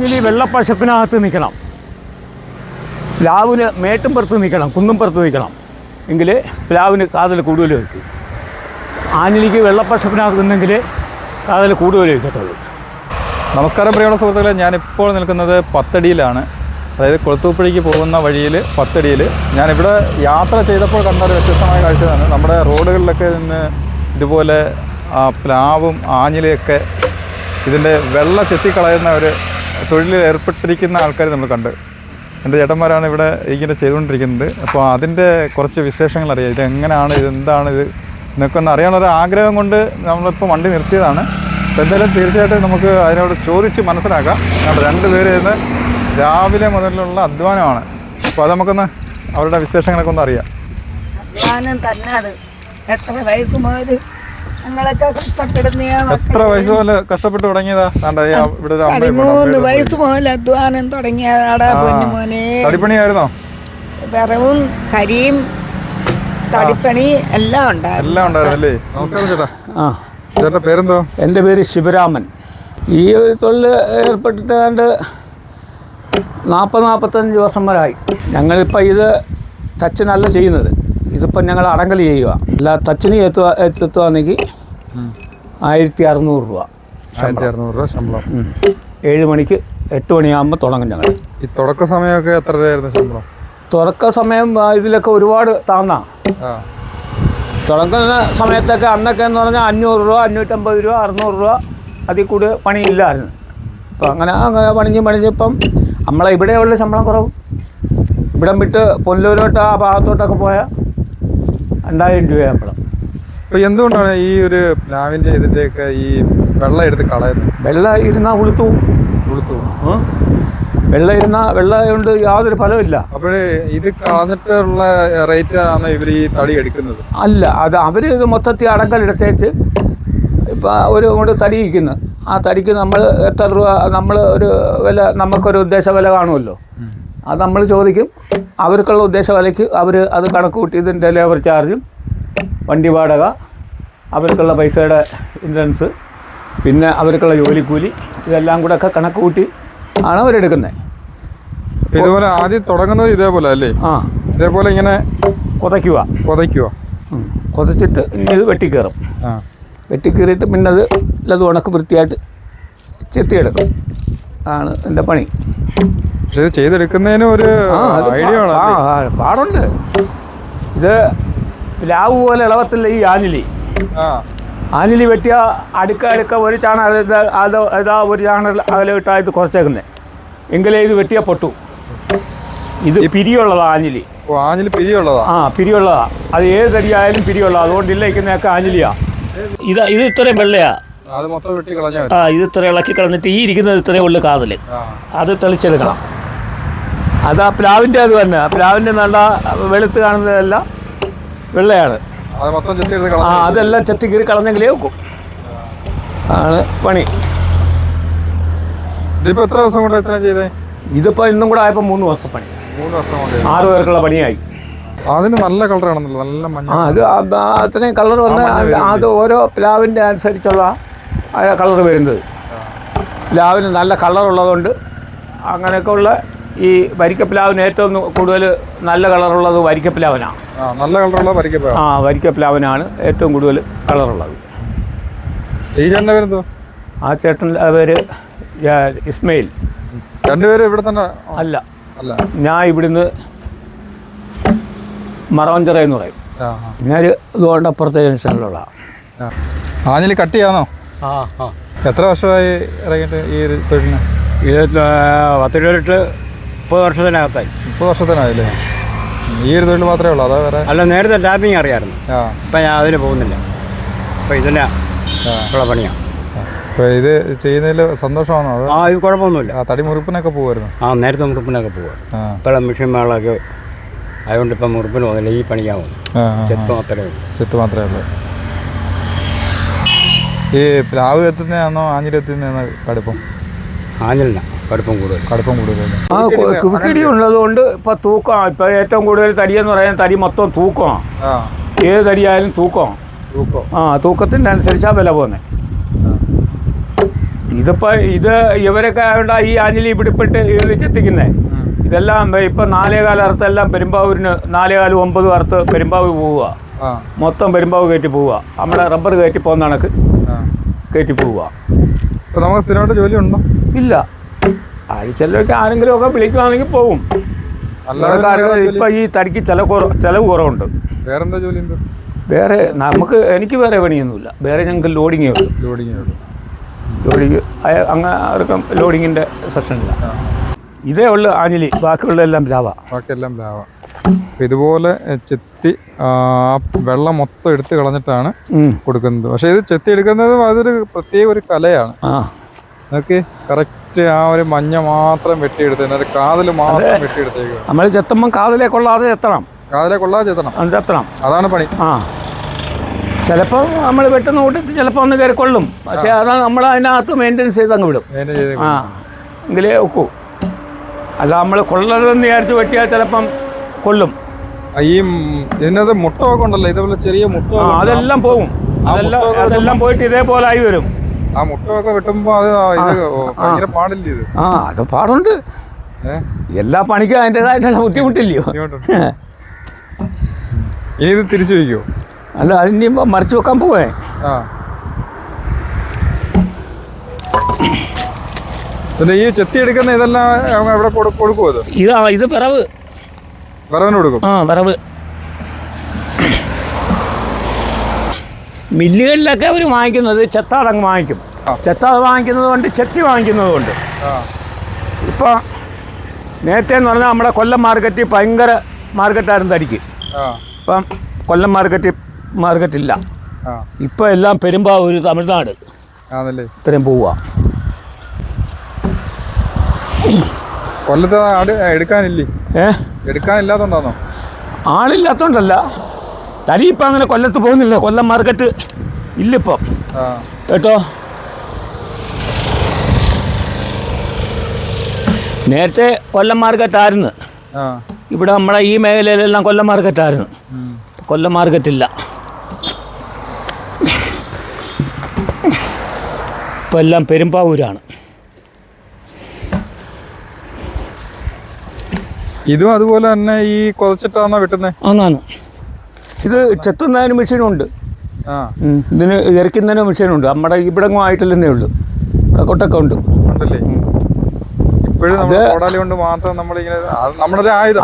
ആഞ്ഞിലി വെള്ളപ്പശപ്പിനകത്ത് നിൽക്കണം പ്ലാവിന് മേട്ടും പുറത്ത് നിൽക്കണം കുന്നും പുറത്ത് നിൽക്കണം എങ്കിൽ പ്ലാവിന് കാതൽ കൂടുതൽ വയ്ക്കും ആഞ്ഞിലിക്ക് വെള്ളപ്പശപ്പിനകത്ത് നിന്നെങ്കിൽ കാതൽ കൂടുതൽ വയ്ക്കത്തുള്ളൂ നമസ്കാരം പ്രിയമുള്ള സുഹൃത്തുക്കളെ ഞാനിപ്പോൾ നിൽക്കുന്നത് പത്തടിയിലാണ്. അതായത് കൊളുത്തൂപ്പുഴയ്ക്ക് പോകുന്ന വഴിയിൽ പത്തടിയിൽ. ഞാനിവിടെ യാത്ര ചെയ്തപ്പോൾ കണ്ട ഒരു വ്യത്യസ്തമായ കാഴ്ചയാണ്. നമ്മുടെ റോഡുകളിലൊക്കെ നിന്ന് ഇതുപോലെ പ്ലാവും ആഞ്ഞിലയൊക്കെ ഇതിന്റെ വെള്ള ചെത്തിക്കളയുന്ന ഒരു തൊഴിലിൽ ഏർപ്പെട്ടിരിക്കുന്ന ആൾക്കാർ നമ്മൾ കണ്ട്. എന്റെ ചേട്ടന്മാരാണ് ഇവിടെ ഇങ്ങനെ ചെയ്തുകൊണ്ടിരിക്കുന്നത്. അപ്പോൾ അതിന്റെ കുറച്ച് വിശേഷങ്ങൾ അറിയാം. ഇത് എങ്ങനെയാണ് ഇത് എന്താണ് ഇത് എന്നൊക്കെ ഒന്ന് അറിയാനുള്ള ഒരു ആഗ്രഹം കൊണ്ട് നമ്മളിപ്പോൾ വണ്ടി നിർത്തിയതാണ്. അപ്പോൾ എന്തായാലും തീർച്ചയായിട്ടും നമുക്ക് അതിനോട് ചോദിച്ച് മനസ്സിലാക്കാം. കാരണം രണ്ട് പേര് രാവിലെ മുതലുള്ള അധ്വാനമാണ്. അപ്പോൾ അത് നമുക്കൊന്ന് അവരുടെ വിശേഷങ്ങളൊക്കെ ഒന്ന് അറിയാം. അധ്വാനം തന്നെ അത്. എത്ര വയസ്സ് എത്ര വയസ്സ് പോലെ കഷ്ടപ്പെട്ട് തുടങ്ങിയതാ? ഇവിടെ പതിമൂന്ന് വയസ്സ് മുതൽ അധ്വാനം തുടങ്ങിയതാടാ പൊന്നു മോനെ തടിപ്പണിയായിരുന്നോ? വിറവും കരിയും തടിപ്പണി എല്ലാം ഉണ്ടായിരുന്നു. എല്ലാം ഉണ്ടായിരുന്നല്ലേ നമസ്കാരം ചേട്ടാ. ആ. ചേട്ടാ പേരെന്തോ എന്റെ പേര് ശിവരാമൻ. ഈ ഒരു തൊഴിൽ ഏർപ്പെട്ടിട്ടാണ്ട് നാൽപ്പത് നാൽപ്പത്തഞ്ച് വർഷം വരായി ഞങ്ങളിപ്പോൾ ഇത് തച്ചിനല്ല ചെയ്യുന്നത്. ഇതിപ്പം ഞങ്ങൾ അടങ്കൽ ചെയ്യുക അല്ല തച്ചിന് എത്തുക എത്തുകയാണെങ്കിൽ ആയിരത്തി അറുന്നൂറ് രൂപ ആയിരത്തി അറുന്നൂറ് രൂപ ശമ്പളം. ഏഴ് മണിക്ക് എട്ട് മണിയാകുമ്പോൾ തുടങ്ങും ഞങ്ങൾ. ഈ തുടക്ക സമയമൊക്കെ എത്ര രൂപയായിരുന്നു ശമ്പളം? തുടക്ക സമയം ഇതിലൊക്കെ ഒരുപാട് താന്ന. തുടങ്ങുന്ന സമയത്തൊക്കെ അന്നൊക്കെ എന്ന് പറഞ്ഞാൽ അഞ്ഞൂറ് രൂപ അഞ്ഞൂറ്റമ്പത് രൂപ അറുന്നൂറ് രൂപ അതിൽ കൂടി പണിയില്ലായിരുന്നു. അപ്പം അങ്ങനെ അങ്ങനെ പണിഞ്ഞ് പണിഞ്ഞിപ്പം നമ്മളെ ഇവിടെയുള്ള ശമ്പളം കുറവ്. ഇവിടം വിട്ട് പൊല്ലൂരോട്ട് ആ ഭാഗത്തോട്ടൊക്കെ പോയാൽ രണ്ടായിരം രൂപ ശമ്പളം അപ്പൊ എന്തുകൊണ്ടാണ് ഈ ഒരു പ്ലാവിന്റെ ഇതിന്റെയൊക്കെ ഈ വെള്ളം എടുത്ത് കളയുന്നത്? വെള്ളം ഇരുന്നാൽ ഉളുത്തു. ഉളുത്തു. വെള്ളം ഇരുന്ന വെള്ളം കൊണ്ട് യാതൊരു ഫലമില്ല അപ്പോഴേ ഇത് കളഞ്ഞിട്ടുള്ള റേറ്റ് ആണ് ഇവർ ഈ തടി എടുക്കുന്നത്? അല്ല അത് അവർ ഇത് മൊത്തത്തിൽ അടങ്കലെടുത്തേച്ച് ഇപ്പോൾ ഒരു കൊണ്ട് തടി ഇരിക്കുന്നത് ആ തടിക്ക് നമ്മൾ എത്ര രൂപ നമ്മൾ ഒരു വില നമുക്കൊരു ഉദ്ദേശ വില കാണുമല്ലോ. അത് നമ്മൾ ചോദിക്കും. അവർക്കുള്ള ഉദ്ദേശ വിലയ്ക്ക് അവർ അത് കണക്ക് കൂട്ടിയതിന്റെ ലേബർ ചാർജും വണ്ടി വാടക അവർക്കുള്ള പൈസയുടെ ഇൻഷുറൻസ് പിന്നെ അവർക്കുള്ള ജോലിക്കൂലി ഇതെല്ലാം കൂടെ ഒക്കെ കണക്ക് കൂട്ടി ആണ് അവരെടുക്കുന്നത് ഇതുപോലെ ആദ്യം തുടങ്ങുന്നത് ഇതേപോലെ അല്ലേ? ആ. ഇതേപോലെ ഇങ്ങനെ കുതയ്ക്കുക. കുതയ്ക്കുക. കുതച്ചിട്ട് ഇനി ഇത് വെട്ടിക്കയറും ആ. വെട്ടിക്കീറിയിട്ട് പിന്നെ അത് ഇല്ലത് ഉണക്ക് വൃത്തിയായിട്ട് ചെത്തിയെടുക്കും. ആണ് എന്റെ പണി. പക്ഷെ ഇത് ചെയ്തെടുക്കുന്നതിന് ഒരു ഐഡിയ പാടുണ്ട്. ഇത് പ്ലാവ് പോലെ ഇളവത്തില്ല ഈ ആഞ്ഞിലി. ആഞ്ഞിലി വെട്ടിയ അടുക്ക അടുക്ക ഒരു ചാണ അത് ഇതാ ഒരു ചാണ അകലെ വിട്ടാ ഇത് കുറച്ചേക്കുന്നത് എങ്കിലേ ഇത് വെട്ടിയാൽ പൊട്ടു. ഇത് പിരിയുള്ളതാ ആഞ്ഞിലി. ഓ ആഞ്ഞിൽ പിരിയുള്ളതാ. ആ പിരിയുള്ളതാ. അത് ഏത് തരിയായാലും പിരിയുള്ളതാ. അതുകൊണ്ട് ഇല്ലേക്കുന്നതൊക്കെ ആഞ്ഞിലിയാ. ഇത് ഇത് ഇത്രയും വെള്ളയാ. ആ ഇത് ഇത്ര ഇളക്കി കളഞ്ഞിട്ട് ഈ ഇരിക്കുന്നത് ഇത്രയേ ഉള്ളു കാതൽ. അത് തെളിച്ചെടുക്കണം. അത് ആ പ്ലാവിന്റെ അത് തന്നെ. ആ പ്ലാവിന്റെ നല്ല വെളുത്ത് കാണുന്നതെല്ലാം വെള്ളയാണ്. ആ അതെല്ലാം ചെത്തി കീറി കളഞ്ഞെങ്കിലേ വെക്കും ആണ് പണി. ഇതിപ്പോ എത്ര ദിവസം കൊണ്ട് എത്ര ചെയ്തേ? ഇതിപ്പോൾ ഇന്നും കൂടെ ആയപ്പോൾ മൂന്ന് ദിവസം പണി. മൂന്ന് ദിവസം കൊണ്ട് ആറ് പേർക്കുള്ള പണിയായി. അതിന് നല്ല കളറാണെന്നല്ലോ നല്ല മഞ്ഞ അത് അത്രയും കളർ വന്ന് അത് ഓരോ പ്ലാവിന്റെ അനുസരിച്ചുള്ള കളർ വരുന്നത്. പ്ലാവിന് നല്ല കളറുള്ളതുകൊണ്ട് അങ്ങനെയൊക്കെ ഉള്ള ഈ വരിക്കപ്ലാവിന് ഏറ്റവും കൂടുതൽ നല്ല കളറുള്ളത് വരിക്കപ്പിലാവനാണ് ആ നല്ല കളറുള്ള ആ വരിക്കപ്പിലാവനാണ് ഏറ്റവും കൂടുതൽ കളറുള്ളത്. ഈ ചേട്ടന്റെ പേരെന്തോ ആ ചേട്ടൻ പേര് ഇസ്മയിൽ. രണ്ടുപേരും ഇവിടെ തന്നെ അല്ല. അല്ല. ഞാൻ ഇവിടുന്ന് മറവഞ്ചിറ എന്ന് പറയും. ഞാൻ ഇതുകൊണ്ട് അപ്പുറത്തെ ജംഗ്ഷനിലുള്ള ആഞ്ഞിലി കട്ട് ചെയ്യാന്നോ? ആ ആ. എത്ര വർഷമായി ഇറങ്ങിയിട്ട് ഈ ഒരു തൊഴിലിന്? ഇത് പത്തിരുപത്തെട്ട് മുപ്പത് വർഷത്തിനകത്തായി. മുപ്പത് വർഷത്തിനായില്ലേ? ഈ ഒരു തൊഴിൽ മാത്രമേ ഉള്ളൂ അതാ വേറെ? അല്ല നേരത്തെ ടാപ്പിംഗ് അറിയാമായിരുന്നു ആ. ഇപ്പം ഞാൻ അതിന് പോകുന്നില്ല. അപ്പം ഇതിന്റെ ആ. ഉള്ള പണിയാണ് അപ്പോൾ ഇത് ചെയ്യുന്നതിൽ സന്തോഷമാണോ അത്? ആ ഇത് കുഴപ്പമൊന്നുമില്ല. ആ തടി മുറിപ്പിനൊക്കെ പോകുമായിരുന്നു ആ നേരത്തെ മുറിപ്പിനൊക്കെ പോവുക ആ. ഇപ്പോഴും മിഷൻ മേളൊക്കെ അതുകൊണ്ട് ഇപ്പം മുറിപ്പിന് പോകുന്നില്ല. ഈ പണിക്കാൻ പോകുന്നു ആ ആ, ആ. ചെത്ത് മാത്രമേ ഉള്ളൂ. ചെത്ത് മാത്രമേ ഉള്ളൂ. ഈ പ്ലാവ് എത്തുന്നതാണോ ആഞ്ഞിലെത്തുന്നതാണോ കടുപ്പം? ആഞ്ഞിലിന കടുപ്പം കൂടുതൽ. കടുപ്പം കൂടുതൽ. ആ കുക്കിടി ഉള്ളതുകൊണ്ട് ഇപ്പോൾ തൂക്കം. ഇപ്പൊ ഏറ്റവും കൂടുതൽ തടിയെന്ന് പറയാൻ തടി മൊത്തം തൂക്കമാണ് ആ. ഏത് തടിയായാലും തൂക്കമാണ് തൂക്കം. ആ തൂക്കത്തിന്റെ അനുസരിച്ചാ വില പോകുന്നത് ഇതിപ്പോൾ ഇത് ഇവരൊക്കെ ആയതുകൊണ്ട് ഈ ആഞ്ഞിലി പിടിപ്പെട്ട് ഇത് ചെത്തിക്കുന്നത് ഇതെല്ലാം ഇപ്പം നാലേകാല അറുത്തെല്ലാം പെരുമ്പാവൂരിന് നാലേകാൽ ഒമ്പത് അറുത്ത് പെരുമ്പാവൂർ പോവുക. ആ. മൊത്തം പെരുമ്പാവ് കയറ്റി പോവുക. നമ്മളെ റബ്ബർ കയറ്റി പോകുന്ന കണക്ക് കയറ്റി പോവുക. അപ്പോൾ നമുക്ക് സ്ഥിരമായിട്ട് ജോലി ഉണ്ടോ ഇല്ല. ആഴ്ചയിലൊക്കെ ആരെങ്കിലും ഒക്കെ വിളിക്കുവാണെങ്കിൽ അല്ലാതെ ഇപ്പം ഈ തടിക്ക് ചില ചെലവ് കുറവുണ്ട്. വേറെന്താ ജോലി വേറെ നമുക്ക് എനിക്ക് വേറെ പണിയൊന്നുമില്ല. വേറെ ഞങ്ങൾക്ക് ലോഡിങ്ങേ ഉള്ളൂ. ലോഡിങ് അങ്ങനെ ആർക്കും ലോഡിങ്ങിന്റെ സെക്ഷനില്ല ഇതേ ഉള്ളു ആഞ്ഞിലി ബാക്കിയുള്ള എല്ലാം ലാവ. ബാക്കിയെല്ലാം ലാവ. ഇതുപോലെ ചെത്തി വെള്ളം മൊത്തം എടുത്ത് കളഞ്ഞിട്ടാണ് കൊടുക്കുന്നത്. പക്ഷേ ഇത് ചെത്തി എടുക്കുന്നത് അതൊരു പ്രത്യേക ഒരു കലയാണ്. ആ. നോക്കി കറക്റ്റ് ആ ഒരു മഞ്ഞ മാത്രം വെട്ടിയെടുത്ത് കാതിൽ മാത്രം വെട്ടിയെടുത്തേക്ക് നമ്മൾ ചെത്തുമ്പോൾ കാതിലെ കൊള്ളാതെ എത്തണം കാതിലെ കൊള്ളാതെ ചെത്തണം. എത്തണം അതാണ് പണി. ആ. ചിലപ്പോൾ നമ്മൾ വെട്ടുന്ന കൂട്ടത്തിൽ ചിലപ്പോൾ ഒന്ന് കയറി കൊള്ളും. പക്ഷേ അതാണ് നമ്മൾ അതിനകത്ത് മെയിന്റെനൻസ് ചെയ്ത് അങ്ങ് വിടും. ആ. എങ്കിലേ ഒക്കൂ. അല്ല നമ്മൾ കൊള്ളരുതെന്ന് വിചാരിച്ച് വെട്ടിയാൽ ചിലപ്പം കൊള്ളും. ഈ ഇതിനകത്ത് മുട്ടൊക്കെ ഉണ്ടല്ലോ. ഇതേപോലെ ചെറിയ മുട്ട അതെല്ലാം പോകും. അതെല്ലാം അതെല്ലാം പോയിട്ട് ഇതേപോലെ ആയി വരും. ആ മുട്ടൊക്കെ വെട്ടുമ്പോ അത് ഭയങ്കര പാടില്ല ഇത്? ആ അത് പാടുണ്ട്. എല്ലാ പണിക്കും അതിന്റെതായിട്ടുള്ള ബുദ്ധിമുട്ടില്ലയോ. ഇനി ഇത് തിരിച്ചു വയ്ക്കോ? അല്ല അതിന് മറിച്ചു വെക്കാൻ പോവേ. പിന്നെ ഈ ചെത്തി എടുക്കുന്ന ഇതെല്ലാം എവിടെ കൊടുക്കുമോ ഇത്? ഇതാ ഇത് പിറവ് വിറവിന് കൊടുക്കും. ആ പിറവ് മില്ലുകളിലൊക്കെ അവർ വാങ്ങിക്കുന്നത് ചെത്താടങ്ങ് വാങ്ങിക്കും. ചെത്താട് ചെത്താതെ വാങ്ങിക്കുന്നത് കൊണ്ട് ചെത്തി വാങ്ങിക്കുന്നത് കൊണ്ട്. ഇപ്പോൾ നേരത്തെ എന്ന് പറഞ്ഞാൽ നമ്മുടെ കൊല്ലം മാർക്കറ്റിൽ ഭയങ്കര മാർക്കറ്റായിരുന്നു തടിക്ക്. ഇപ്പം കൊല്ലം മാർക്കറ്റ് മാർക്കറ്റില്ല. ഇപ്പം ഇപ്പോൾ എല്ലാം പെരുമ്പാവൂർ തമിഴ്നാട്. ഇത്രയും പോവുക കൊല്ലത്തെ എടുക്കാനില്ലേ? ഏ? എടുക്കാനില്ലാത്തോണ്ടാന്നോ? ആളില്ലാത്തോണ്ടല്ല. തടി ഇപ്പം അങ്ങനെ കൊല്ലത്ത് പോകുന്നില്ല. കൊല്ലം മാർക്കറ്റ് ഇല്ലിപ്പം കേട്ടോ? നേരത്തെ കൊല്ലം മാർക്കറ്റായിരുന്നു ആ. ഇവിടെ നമ്മുടെ ഈ മേഖലയിലെല്ലാം കൊല്ലം മാർക്കറ്റ് ആയിരുന്നു. കൊല്ലം മാർക്കറ്റ് ഇല്ല. ഇപ്പം എല്ലാം പെരുമ്പാവൂരാണ്. ഇതും അതുപോലെ തന്നെ ഈ കൊതച്ചിട്ടാണോ വെട്ടുന്നേ? ആന്നാണ് ഇത് ചെത്തുന്നതിന് മെഷീനുണ്ട്. ഇതിന് ഇറക്കുന്നതിന് മെഷീനുണ്ട്. നമ്മുടെ ഇവിടെങ്ങും ആയിട്ടില്ലെന്നേ ഉള്ളൂ. ഇവിടെ കൊട്ടൊക്കെ ഉണ്ട്.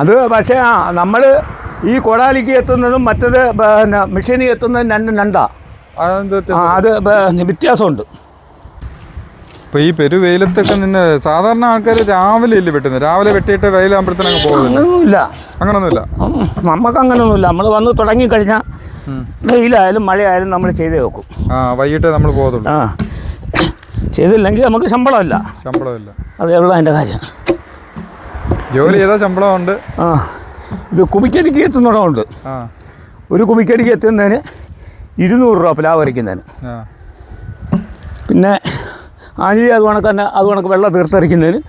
അത് പക്ഷേ ആ നമ്മൾ ഈ കൊടാലിക്ക് എത്തുന്നതും മറ്റത് പിന്നെ മെഷീനിൽ എത്തുന്നതും രണ്ടും രണ്ടാ. അത് വ്യത്യാസമുണ്ട്. ഇപ്പൊ ഈ പെരു വെയിലത്തൊക്കെ നിന്ന് സാധാരണ ആൾക്കാർ രാവിലെ ഇല്ല വെട്ടുന്നത്? രാവിലെ വെട്ടിയിട്ട് വെയിലാകുമ്പോഴത്തേനും പോകുന്നു അങ്ങനൊന്നുമില്ല. അങ്ങനൊന്നുമില്ല? നമുക്ക് അങ്ങനൊന്നുമില്ല നമ്മൾ വന്ന് തുടങ്ങിക്കഴിഞ്ഞാൽ വെയിലായാലും മഴയായാലും നമ്മൾ ചെയ്തേ വെക്കും. ആ വൈകിട്ട് നമ്മൾ പോകത്തുള്ളൂ. ആ. ചെയ്തില്ലെങ്കിൽ നമുക്ക് ശമ്പളമില്ല. ശമ്പളമില്ല. അതേ ഉള്ളൂ അതിന്റെ കാര്യം. ജോലി ചെയ്താൽ ശമ്പളം ഉണ്ട് ആ ഇത് കുമിക്കടിക്ക് എത്തുന്നിടമുണ്ട്. ആ. ഒരു കുമിക്കടിക്ക് എത്തുന്നതിന് ഇരുന്നൂറ് രൂപ പ്ലാവ് വരയ്ക്കുന്നതിന്. പിന്നെ ആഞ്ഞിലി അത് കണക്ക് തന്നെ അത് കണക്ക് വെള്ളം തീർത്തരയ്ക്കുന്നതിന്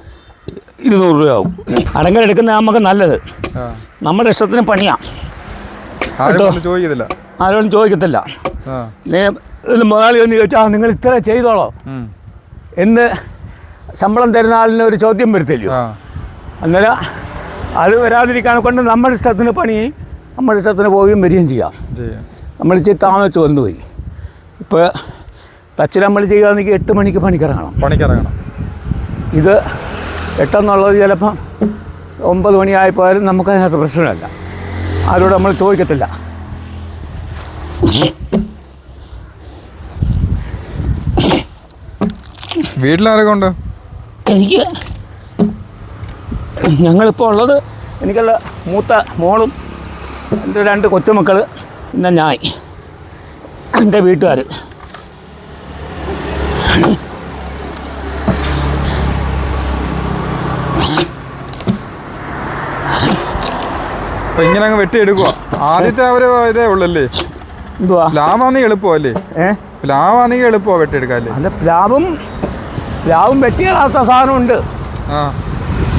ഇരുന്നൂറ് രൂപയാവും. അടങ്കലെടുക്കുന്ന നമുക്ക് നല്ലത്. നമ്മുടെ ഇഷ്ടത്തിന് പണിയാം. ആരും ഒന്നും ചോദിക്കത്തില്ല. ആരോടും ചോദിക്കത്തില്ല. മുതലാളി ഒന്ന് ചോദിച്ചാൽ നിങ്ങൾ ഇത്ര ചെയ്തോളോ. എന്ന് ശമ്പളം തരുന്ന ആളിന് ഒരു ചോദ്യം വരുത്തില്ലയോ? ആ. അന്നേരം അത് വരാതിരിക്കാൻ കൊണ്ട് നമ്മുടെ ഇഷ്ടത്തിന് പണി നമ്മുടെ ഇഷ്ടത്തിന് പോവുകയും വരികയും ചെയ്യാം. ചെയ്യാം. നമ്മൾ ഇച്ചിരി താമസിച്ച് വന്നുപോയി. ഇപ്പോൾ ടച്ചിൽ നമ്മൾ ചെയ്യുകയാണെങ്കിൽ എട്ട് മണിക്ക് പണിക്കിറങ്ങണം. പണിക്കിറങ്ങണം. ഇത് എട്ടെന്നുള്ളത് ചിലപ്പം ഒമ്പത് മണിയായിപ്പോയാലും നമുക്ക് അതിനകത്ത് പ്രശ്നമില്ല. ആരോട് നമ്മൾ ചോദിക്കത്തില്ല. വീട്ടിലാരൊക്കെ ഉണ്ട്? എനിക്ക് ഞങ്ങളിപ്പോൾ ഉള്ളത് എനിക്കുള്ള മൂത്ത മോളും എന്റെ രണ്ട് കൊച്ചുമക്കൾ പിന്നെ ഞാൻ എന്റെ വീട്ടുകാർ അപ്പൊ ഇങ്ങനെ അങ്ങ് വെട്ടിയെടുക്കുക ആദ്യത്തെ അവർ ഒരു ഇതേ ഉള്ളല്ലേ? എന്തുവാ? പ്ലാവാന്നെ എളുപ്പമല്ലേ? ഏ? ലാഭാണെങ്കിൽ എളുപ്പമാണ് വെട്ടിയെടുക്കാല്ലേ? അല്ല പ്ലാവും പ്ലാവും വെട്ടിയാത്ത സാധനമുണ്ട്. ആ.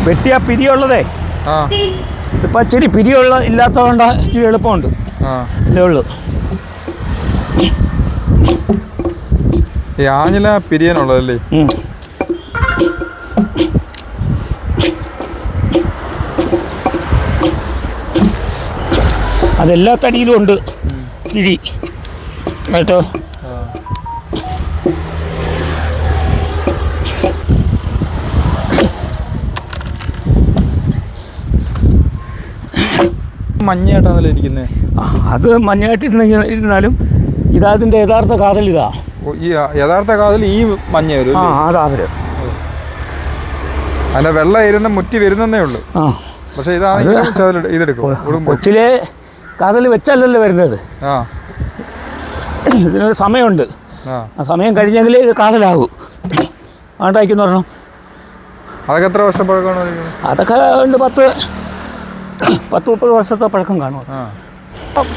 വെട്ടിയ പിരിയുള്ളതേ. ആ. ഇപ്പം ഇച്ചിരി പിരിയുള്ള ഇല്ലാത്തതുകൊണ്ട് ഇച്ചിരി എളുപ്പമുണ്ട്. ആ. ഇതേ ഉള്ളൂ. ഈ ആഞ്ഞില പിരിയാനുള്ളതല്ലേ? ഉം. അതെല്ലാ തടിയിലും ഉണ്ട്. കിഴി കേട്ടോ? മഞ്ഞയായിട്ടാണല്ലോ ഇരിക്കുന്നത് അത് മഞ്ഞായിട്ടിരുന്ന ഇരുന്നാലും ഇതതിന്റെ യഥാർത്ഥ കാതൽ ഇതാ. ഈ യഥാർത്ഥ കാതൽ ഈ മഞ്ഞ വരും ആ? അതാ വരും അല്ല വെള്ളം ഇരുന്ന് മുറ്റി വരുന്നേ ഉള്ളൂ. ആ. പക്ഷെ ചതിലെടു- ഇതെടുക്കും കൊച്ചിലെ കാതൽ വെച്ചല്ലല്ലോ വരുന്നത്. ഇതിനൊരു സമയമുണ്ട്. ആ. സമയം കഴിഞ്ഞെങ്കിലേ ഇത് കാതലാകൂ ആണ്ടായിക്കുന്ന പറഞ്ഞു. അതൊക്കെ എത്ര വർഷം പഴക്കമാണ്? അതൊക്കെ ഉണ്ട് പത്ത് പത്ത് മുപ്പത് വർഷത്തെ പഴക്കം കാണും.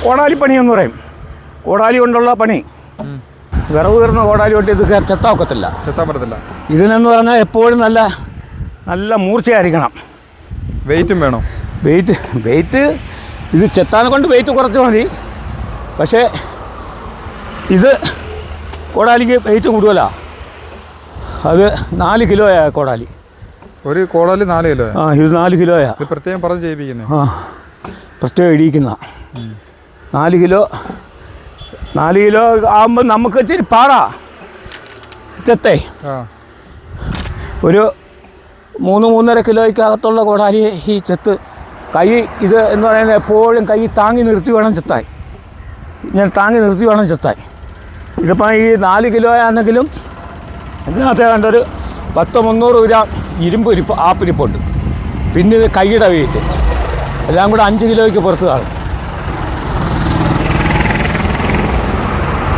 കോടാലി പണി എന്ന് പറയും. കോടാലി കൊണ്ടുള്ള പണി. വിറവ് വരുന്ന കോടാലി കൊണ്ട് ഇത് ചെത്താൻ ഒക്കത്തില്ല. ചെത്താൻ പറ്റത്തില്ല. ഇതിനെന്ന് പറഞ്ഞാൽ എപ്പോഴും നല്ല നല്ല മൂർച്ചയായിരിക്കണം. വെയിറ്റും വേണം. വെയിറ്റ് വെയിറ്റ് ഇത് ചെത്താനെ കൊണ്ട് വെയിറ്റ് കുറച്ച് മതി. പക്ഷേ ഇത് കോടാലിക്ക് വെയിറ്റ് കൂടുതലാ. അത് നാല് കിലോയാ കോടാലി. ഒരു കോടാലി നാല് കിലോ. ആ ഇത് നാല് കിലോയാ. പ്രത്യേകം പറഞ്ഞ് ചെയ്യിപ്പിക്കുന്നത് ആ പ്രത്യേകം ഇടിയിക്കുന്ന നാല് കിലോ നാല് കിലോ ആകുമ്പോൾ നമുക്ക് ഇച്ചിരി പാടാ. ചെത്തേ. ഒരു മൂന്ന് മൂന്നര കിലോയ്ക്കകത്തുള്ള കോടാലി ഈ ചെത്ത് കൈ ഇത് എന്ന് പറയുന്നത് എപ്പോഴും കൈ താങ്ങി നിർത്തി വേണം ചെത്താൻ. ഞാൻ താങ്ങി നിർത്തി വേണം ചെത്താൻ. ഇതിപ്പോൾ ഈ നാല് കിലോ ആണെങ്കിലും ഇതിനകത്ത് കണ്ടൊരു പത്ത് മുന്നൂറ് ഗ്രാം ഇരുമ്പ് ഇരിപ്പ് ആപ്പിരിപ്പുണ്ട് പിന്നെ ഇത് കൈയുടെ വെയിറ്റ് എല്ലാം കൂടെ അഞ്ച് കിലോയ്ക്ക് പുറത്ത് കാണും.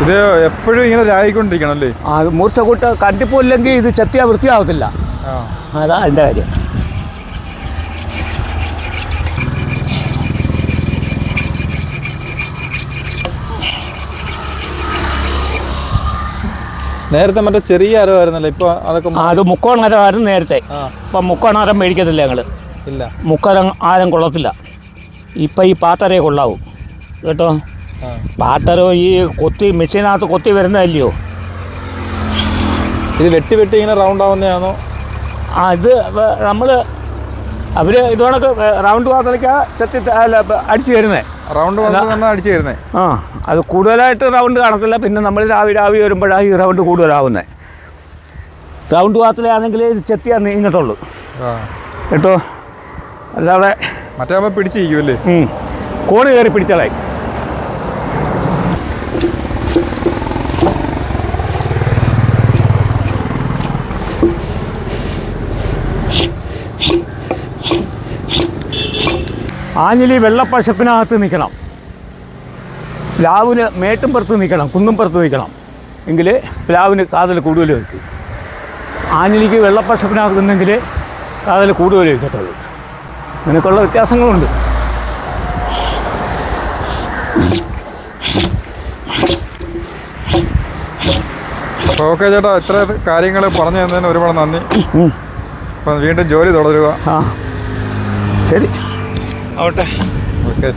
ഇത് എപ്പോഴും ഇങ്ങനെ രായിക്കൊണ്ടിരിക്കണം അല്ലേ? ആ മൂർച്ച കൂട്ട് കണ്ടിപ്പില്ലെങ്കിൽ ഇത് ചെത്തിയാൽ വൃത്തിയാവത്തില്ല. അതാ എന്റെ കാര്യം. നേരത്തെ മറ്റേ ചെറിയ അരവായിരുന്നല്ലോ ഇപ്പൊ അതൊക്കെ അത് മുക്കോണരമായിരുന്നു നേരത്തെ. ഇപ്പൊ മുക്കോണരം മേടിക്കത്തില്ല ഞങ്ങൾ ഇല്ല. മുക്കോരം ആരം കൊള്ളത്തില്ല. ഇപ്പൊ ഈ പാത്തരയെ കൊള്ളാവൂ. കേട്ടോ? പാത്തരോ ഈ കൊത്തി മെഷീനകത്ത് കൊത്തി വരുന്നതല്ലയോ? ഇത് വെട്ടി വെട്ടി ഇങ്ങനെ റൗണ്ട് ആവുന്നതാണോ? ആ ഇത് നമ്മൾ അവർ ഇതുകൊണ്ടൊക്കെ റൗണ്ട് പാത്രയ്ക്ക ചെത്തി അടിച്ചു തരുന്നത് റൗണ്ട് അടിച്ചു ആ അത് കൂടുതലായിട്ട് റൗണ്ട് കാണത്തില്ല. പിന്നെ നമ്മൾ രാവി രാവി വരുമ്പോഴാണ് ഈ റൗണ്ട് കൂടുതലാവുന്നത് റൗണ്ട് പാത്രയാണെങ്കിൽ ചെത്തിയാ ചെത്തിയാൽ നീങ്ങത്തുള്ളൂ കേട്ടോ? അല്ലാതെ മറ്റേ പിടിച്ചിരിക്കുമല്ലേ കോണ് കയറി പിടിച്ചളായി ആഞ്ഞിലി വെള്ളപ്പശപ്പിനകത്ത് നിൽക്കണം പ്ലാവിന് മേട്ടും പുറത്ത് നിൽക്കണം കുന്നും പുറത്ത് നിൽക്കണം എങ്കിൽ പ്ലാവിന് കാതൽ കൂടുതൽ വയ്ക്കും ആഞ്ഞിലിക്ക് വെള്ളപ്പശപ്പിനകത്ത് നിന്നെങ്കിൽ കാതൽ കൂടുതൽ വയ്ക്കത്തുള്ളൂ അങ്ങനെയൊക്കെയുള്ള വ്യത്യാസങ്ങളുണ്ട്. ഓക്കെ ചേട്ടാ ഇത്ര കാര്യങ്ങൾ പറഞ്ഞു തന്നതിന് ഒരുപാട് നന്ദി. അപ്പം വീണ്ടും ജോലി തുടരുക. ആ. ശരി. ആവട്ടെ. ഓക്കെ